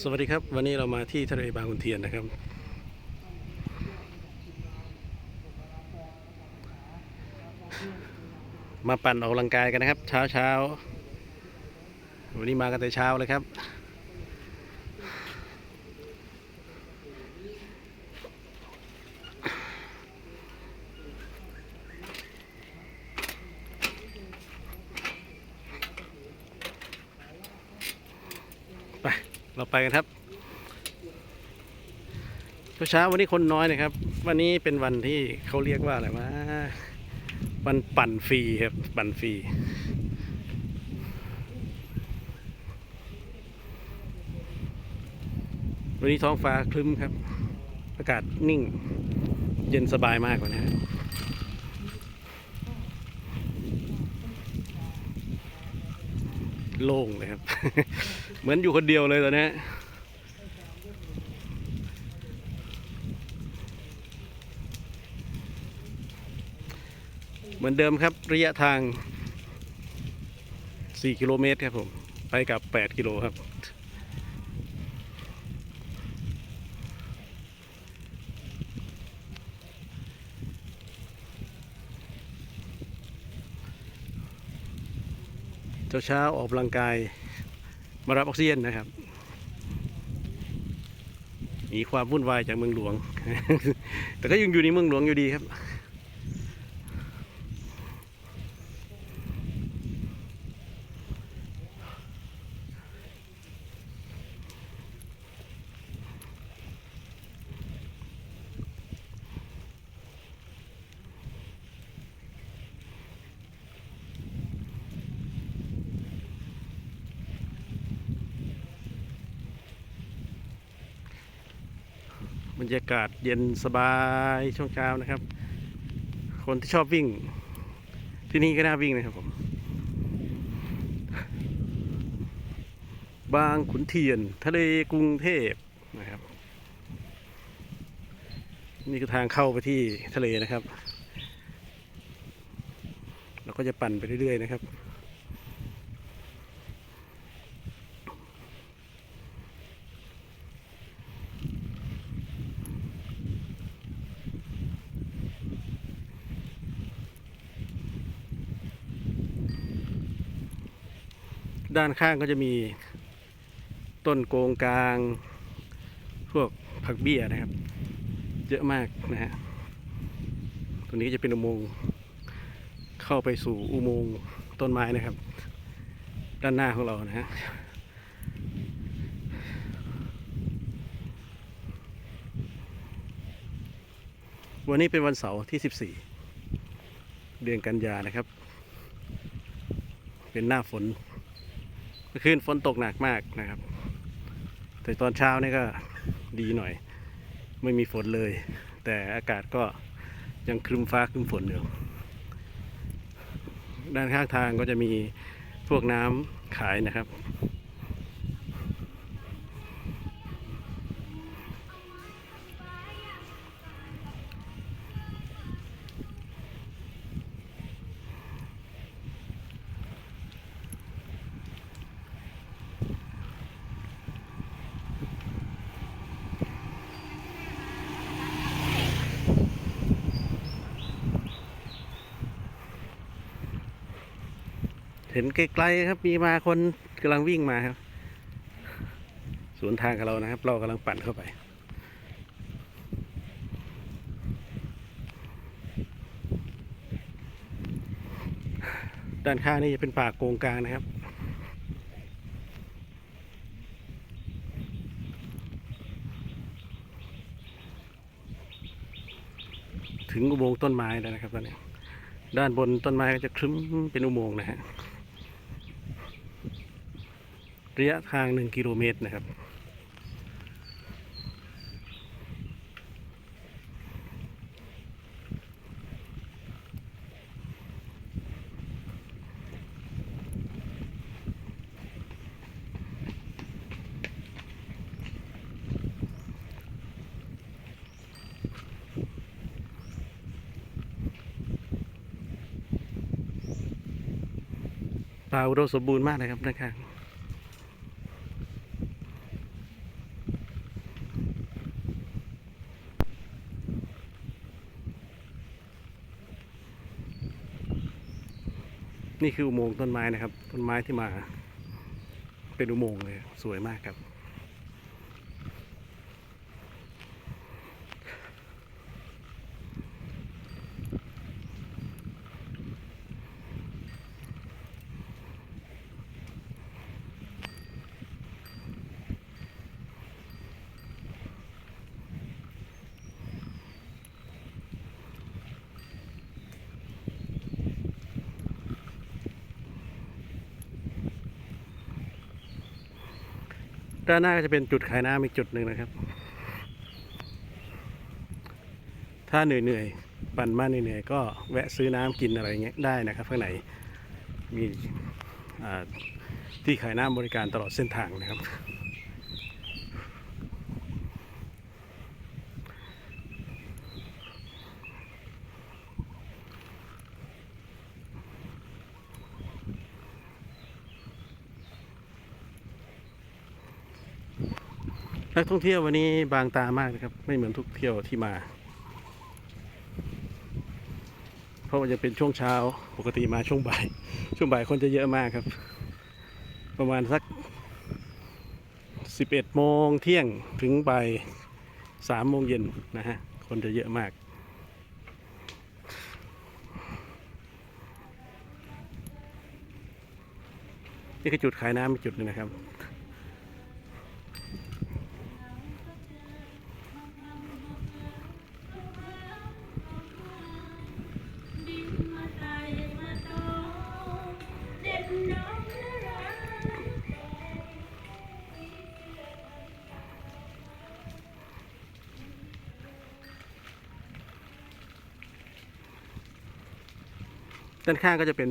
สวัสดีครับ วันนี้เรามาที่ทะเลบางขุนเทียนนะครับ มาปั่นออกกำลังกายกันนะครับ เช้าเช้าวันนี้มากันแต่เช้าเลยครับ ไป เราไปกันครับเช้าวันนี้คนน้อยนะครับ วันนี้เป็นวันที่เขาเรียกว่าอะไรวะวันปั่นฟรีครับปั่นฟรีวันนี้ท้องฟ้าคลึ้มครับ อากาศนิ่ง เย็นสบายมากกว่านะโล่งเลยครับ เหมือนอยู่คนเดียวเลยตอนนี้เหมือนเดิมครับระยะทาง 4 กิโลเมตรครับผม ไปกับ 8 กิโลครับ เช้าๆออกกำลังกาย มารับออกซิเจนนะครับหนีความวุ่นวายจากเมืองหลวง แต่ก็ยังอยู่ในเมืองหลวงอยู่ดีครับ รรยากาศเย็นสบายช่วงเช้านะครับ คนที่ชอบวิ่ง ที่นี่ก็น่าวิ่งนะครับผม บางขุนเทียน ทะเลกรุงเทพนะครับ นี่คือทางเข้าไปที่ทะเลนะครับ เราก็จะปั่นไปเรื่อยๆนะครับ ด้านข้างก็จะมีต้นโกงกลาง พวกผักเบี้ยนะครับ เยอะมากนะฮะตรงนี้จะเป็นอุโมงค์เข้าไปสู่อุโมงค์ต้นไม้นะครับ ด้านหน้าของเรานะฮะวันนี้เป็นวันเสาร์ที่ 14 เดือนกันยานะครับ เป็นหน้าฝน เมื่อคืนฝนตกหนักมากนะครับ แต่ตอนเช้านี่ก็ดีหน่อย ไม่มีฝนเลย แต่อากาศก็ยังครึมฟ้าครึมฝนอยู่ด้านข้างทางก็จะมีพวกน้ำขายนะครับ เห็นไกลๆครับมีมาคนกำลังวิ่งมาครับ สวนทางกับเรานะครับ เรากำลังปั่นเข้าไปด้านข้างนี่จะเป็นป่าโกงกลางนะครับ ถึงอุโมงค์ต้นไม้แล้วนะครับตอนนี้ ด้านบนต้นไม้ก็จะครึ้มเป็นอุโมงค์นะฮะ ระยะทางหนึ่งกิโลเมตรนะครับป่าอุดมสมบูรณ์มากเลยครับนะครับ นี่คืออุโมงค์ต้นไม้นะครับ ต้นไม้ที่มา เป็นอุโมงค์เลย สวยมากครับ ด้านหน้าก็จะเป็นจุดขายน้ำอีกจุดหนึ่งนะครับ ถ้าเหนื่อยๆ ปั่นมาเหนื่อยๆ ก็แวะซื้อน้ำกินอะไรเงี้ยได้นะครับ ข้างในมีที่ขายน้ำบริการตลอดเส้นทางนะครับ นักท่องเที่ยววันนี้บางตามากนะครับ ไม่เหมือนทุกเที่ยวที่มา เพราะว่าจะเป็นช่วงเช้าปกติมาช่วงบ่าย ช่วงบ่ายคนจะเยอะมากครับ ประมาณสัก 11 โมงเที่ยงถึงบ่าย3โมงเย็นนะฮะ คนจะเยอะมากนี่คือจุดขายน้ำอีกจุดนึงนะครับ ด้านข้างก็จะเป็น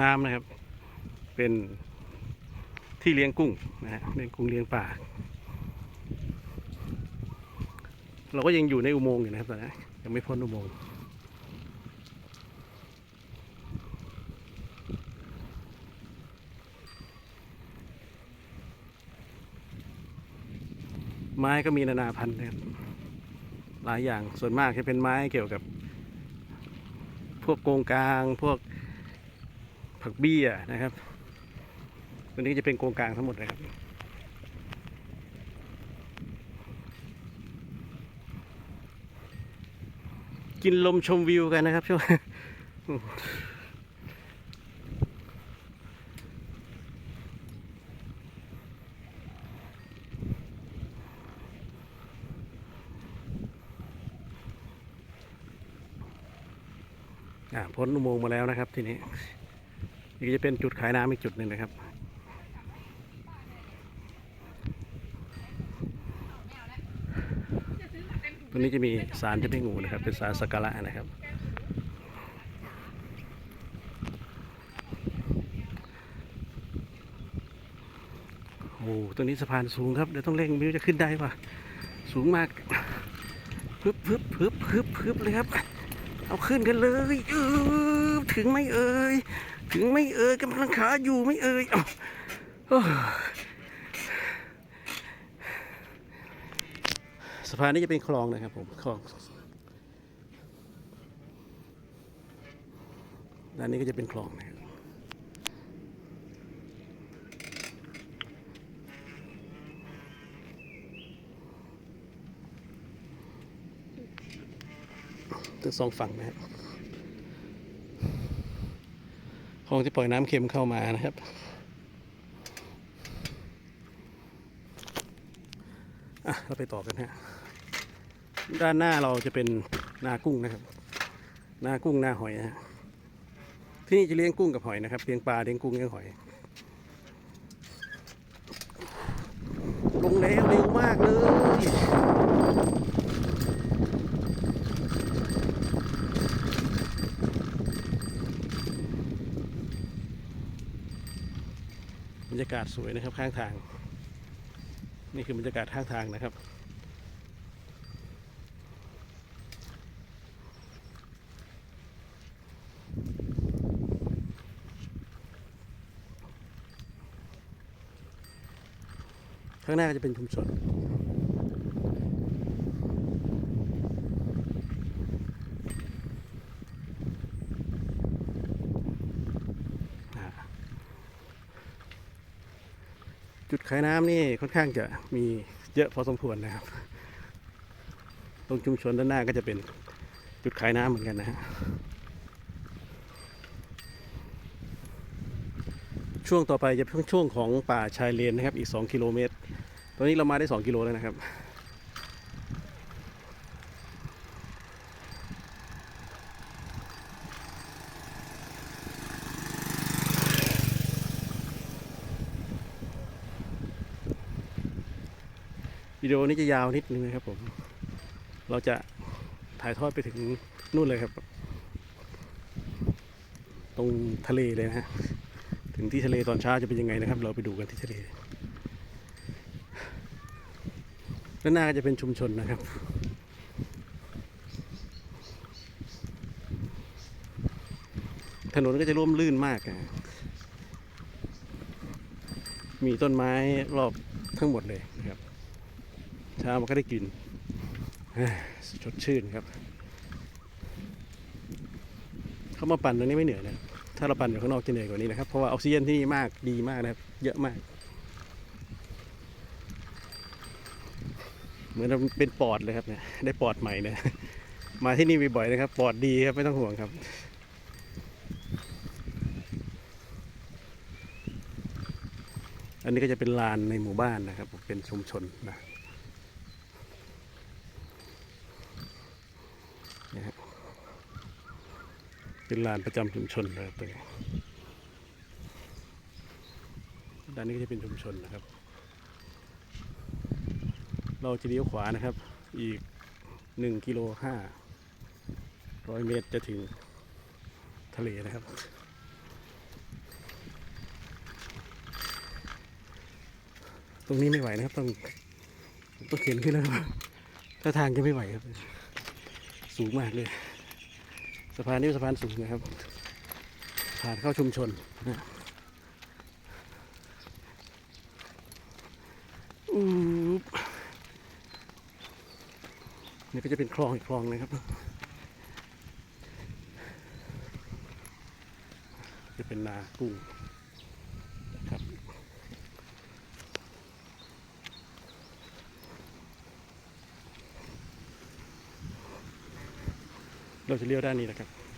น้ำนะครับ เป็นที่เลี้ยงกุ้งนะฮะเลี้ยงกุ้งเลี้ยงปลาเราก็ยังอยู่ในอุโมงค์อยู่นะครับตอนนี้ยังไม่พ้นอุโมงค์ไม้ก็มีนานาพันธุ์นะครับหลายอย่างส่วนมากจะเป็นไม้เกี่ยวกับ พวกโกงกลาง พวกผักเบี้ยนะครับ ตัวนี้จะเป็นโกงกลางทั้งหมดเลยครับกินลมชมวิวกันนะครับช่วง พ้นอุโมงค์มาแล้วนะครับ ทีนี้นี่ก็จะเป็นจุดขายน้ำอีกจุดหนึ่งนะครับ ตรงนี้จะมีสารเจ้าแม่งูนะครับ เป็นสารสักการะนะครับ โอ้โหตรงนี้สะพานสูงครับ เดี๋ยวต้องเร่งไม่รู้จะขึ้นได้ปะสูงมากพึบพึบพึบพึบพึบเลยครับ เอาขึ้นกันเลยเออ ถึงไม่เอ่ยถึงไม่เอ่ยกำลังขาอยู่ไม่เอ่ยอาโอ้สะพานนี้จะเป็นคลองนะครับผมคลองด้านนี้ก็จะเป็นคลองนะครับทั้งสองฝั่งนะครับคลอ งที่ปล่อยน้ำเค็มเข้ามานะครับ อะเราไปต่อกันฮะ ด้านหน้าเราจะเป็นนากุ้งนะครับ นากุ้งนาหอยนะฮะที่นี่จะเลี้ยงกุ้งกับหอยนะครับ เลี้ยงปลาเลี้ยงกุ้งเลี้ยงหอย ลงแล้วเร็วมากเลย บ รรยากาศสวยนะครับข้างทาง นี่คือบรรยากาศข้างทางนะครับข้างหน้าก็จะเป็นชุมชน จุดขายน้ำนี่ค่อนข้างจะมีเยอะพอสมควรนะครับ ตรงชุมชนด้านหน้าก็จะเป็นจุดขายน้ำเหมือนกันนะฮะช่วงต่อไปจะเป็นช่วงของป่าชายเลนนะครับ อีก 2 กิโลเมตร ตอนนี้เรามาได้ 2 กิโลแล้วนะครับ วิดีโอนี้จะยาวนิดนึงนะครับผม เราจะถ่ายทอดไปถึงนู่นเลยครับ ตรงทะเลเลยนะฮะถึงที่ทะเลตอนเช้าจะเป็นยังไงนะครับ เราไปดูกันที่ทะเลด้านหน้าก็จะเป็นชุมชนนะครับถนนก็จะร่มรื่นมาก มีต้นไม้รอบทั้งหมดเลย เช้ามันก็ได้กินเอ้ยสดชื่นครับ เข้ามาปั่นตรงนี้ไม่เหนื่อยนะถ้าเราปั่นอยู่ข้างนอกจะเหนื่อยกว่านี้นะครับ เพราะว่าออกซิเจนที่นี่มากดีมากนะครับ เยอะมาก เหมือนเราเป็นปอดเลยครับเนี่ยได้ปอดใหม่เนี่ยมาที่นี่บ่อยๆนะครับ ปอดดีครับไม่ต้องห่วงครับอันนี้ก็จะเป็นลานในหมู่บ้านนะครับ เป็นชุมชนนะ นะฮะเป็นลานประจำชุมชนเลยครับตรงนี้ด้านนี้ก็จะเป็นชุมชนนะครับ เราจะเลี้ยวขวานะครับ อีกหนึ่งกิโลห้าร้อยเมตรจะถึงทะเลนะครับ ตรงนี้ไม่ไหวนะครับ ต้องต้องเข็นขึ้นแล้วครับถ้าทางจะไม่ไหวครับ สูงมากเลย สะพานนี้สะพานสูงนะครับ ผ่านเข้าชุมชนนะอู้บนี่ก็จะเป็นคลองอีกคลองนะครับ จะเป็นนากุ้ง เราจะเลี้ยวด้านนี้นะครับ